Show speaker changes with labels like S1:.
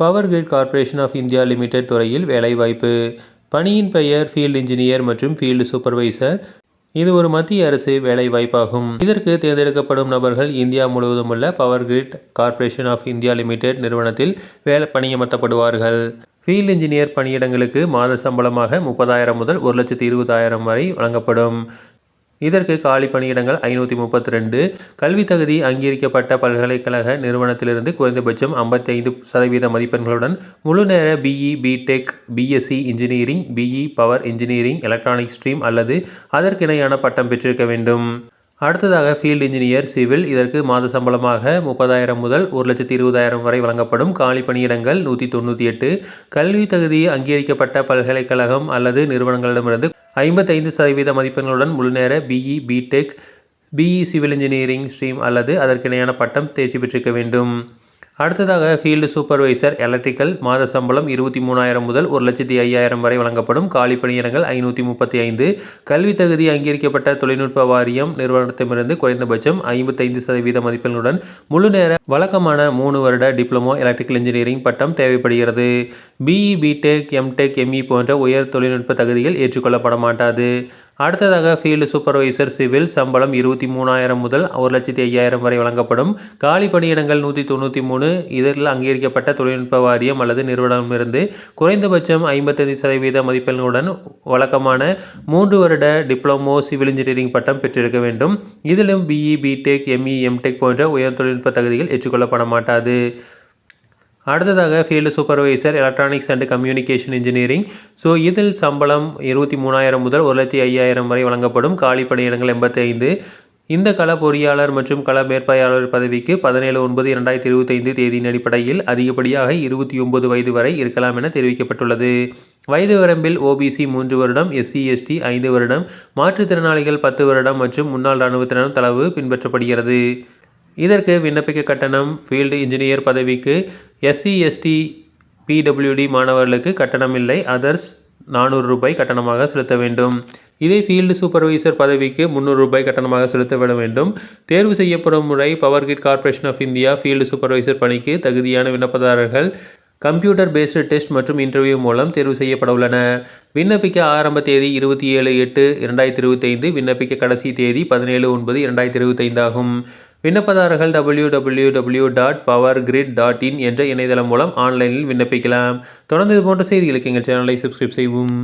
S1: Power grid corporation of India limited துறையில் வேலைவாய்ப்பு. பணியின் பெயர் ஃபீல்டு இன்ஜினியர் மற்றும் ஃபீல்டு சூப்பர்வைசர் இது ஒரு மத்திய அரசு வேலைவாய்ப்பாகும். இதற்கு தேர்ந்தெடுக்கப்படும் நபர்கள் இந்தியா முழுவதும் உள்ள power grid corporation of India limited நிறுவனத்தில் வேலை பணியமர்த்தப்படுவார்கள். ஃபீல்டு இன்ஜினியர் பணியிடங்களுக்கு மாத சம்பளமாக முப்பதாயிரம் முதல் ஒரு லட்சத்தி இருபதாயிரம் வரை வழங்கப்படும். இதற்கு காலி பணியிடங்கள் ஐநூற்றி முப்பத்தி ரெண்டு கல்வி தகுதி அங்கீகரிக்கப்பட்ட பல்கலைக்கழக நிறுவனத்திலிருந்து குறைந்தபட்சம் ஐம்பத்தைந்து சதவீத மதிப்பெண்களுடன் முழுநேர BE BTech BSc engineering BE power engineering electronic stream அல்லது அதற்கிணையான பட்டம் பெற்றிருக்க வேண்டும். அடுத்ததாக ஃபீல்டு இன்ஜினியர் சிவில் இதற்கு மாத சம்பளமாக முப்பதாயிரம் முதல் ஒரு லட்சத்தி இருபதாயிரம் வரை வழங்கப்படும் காலி பணியிடங்கள் நூற்றி தொண்ணூற்றி எட்டு. கல்வி தகுதி அங்கீகரிக்கப்பட்ட பல்கலைக்கழகம் அல்லது நிறுவனங்களிடமிருந்து ஐம்பத்தைந்து சதவீத மதிப்பெண்களுடன் முழுநேர BE BTech BE civil engineering stream அல்லது அதற்கிணையான பட்டம் தேர்ச்சி பெற்றிருக்க வேண்டும். அடுத்ததாக ஃபீல்டு சூப்பர்வைசர் எலக்ட்ரிக்கல் மாத சம்பளம் இருபத்தி மூணாயிரம் முதல் ஒரு லட்சத்தி ஐயாயிரம் வரை வழங்கப்படும். காலி பணியிடங்கள் ஐநூற்றி முப்பத்தி ஐந்து. கல்வி தகுதி அங்கீகரிக்கப்பட்ட தொழில்நுட்ப வாரியம் நிறுவனத்திடமிருந்து குறைந்தபட்சம் ஐம்பத்தைந்து சதவீத மதிப்பெண்களுடன் முழு நேர வழக்கமான மூணு வருட டிப்ளமோ எலக்ட்ரிக்கல் இன்ஜினியரிங் பட்டம் தேவைப்படுகிறது. பிஇ பிடெக் எம்டெக் எம்இ போன்ற உயர் தொழில்நுட்ப தகுதிகள் ஏற்றுக்கொள்ளப்பட மாட்டாது அடுத்ததாக ஃபீல்டு சூப்பர்வைசர் சிவில் சம்பளம் இருபத்தி மூணாயிரம் முதல் ஒரு லட்சத்தி ஐயாயிரம் வரை வழங்கப்படும். காலி பணியிடங்கள் நூற்றி தொண்ணூற்றி மூணு இதில் அங்கீகரிக்கப்பட்ட தொழில்நுட்ப வாரியம் அல்லது நிறுவனமிருந்து குறைந்தபட்சம் ஐம்பத்தஞ்சு சதவீத மதிப்பெண்களுடன் வழக்கமான மூன்று வருட டிப்ளமோ சிவில் இன்ஜினியரிங் பட்டம் பெற்றிருக்க வேண்டும். இதிலும் பிஇ பிடெக் எம்இ எம்டெக் போன்ற உயர் தொழில்நுட்ப தகுதிகள் ஏற்றுக்கொள்ளப்பட மாட்டாது அடுத்ததாக field supervisor electronics and communication engineering so இதில் சம்பளம் இருபத்தி மூணாயிரம் முதல் ஒரு லட்சத்தி ஐயாயிரம் வரை வழங்கப்படும். காலி பணியிடங்கள் எண்பத்தைந்து. இந்த கள பொறியாளர் மற்றும் கள மேற்பார்வையாளர் பதவிக்கு பதினேழு ஒன்பது இரண்டாயிரத்தி இருபத்தைந்து தேதியின் அடிப்படையில் அதிகப்படியாக இருபத்தி ஒன்பது வயது வரை இருக்கலாம் என தெரிவிக்கப்பட்டுள்ளது. வயது வரம்பில் ஓபிசி மூன்று வருடம் எஸ்சி எஸ்டி ஐந்து வருடம் மாற்றுத்திறனாளிகள் பத்து வருடம் மற்றும் முன்னாள் இராணுவத்தினரும் தளவு பின்பற்றப்படுகிறது. இதற்கு விண்ணப்பிக்க கட்டணம் ஃபீல்டு இன்ஜினியர் பதவிக்கு எஸ்சி எஸ்டி பிடபிள்யூடி மாணவர்களுக்கு கட்டணம் இல்லை. அதர்ஸ் நானூறு ரூபாய் கட்டணமாக செலுத்த வேண்டும். இதே ஃபீல்டு சூப்பர்வைசர் பதவிக்கு முந்நூறு ரூபாய் கட்டணமாக செலுத்தப்பட வேண்டும். தேர்வு செய்யப்படும் முறை power grid corporation of India field supervisor பணிக்கு தகுதியான விண்ணப்பதாரர்கள் கம்ப்யூட்டர் பேஸ்டு டெஸ்ட் மற்றும் இன்டர்வியூ மூலம் தேர்வு செய்யப்பட விண்ணப்பிக்க ஆரம்ப தேதி இருபத்தி ஏழு எட்டு இரண்டாயிரத்தி இருபத்தைந்து விண்ணப்பிக்க கடைசி தேதி பதினேழு ஒன்பது இரண்டாயிரத்தி இருபத்தைந்து ஆகும். விண்ணப்பதாரர்கள் W W W dot power grid dot in என்ற இணையதளம் மூலம் ஆன்லைனில் விண்ணப்பிக்கலாம். தொடர்ந்து இது போன்ற செய்திகளுக்கு எங்கள் சேனலை சப்ஸ்கிரைப் செய்வோம்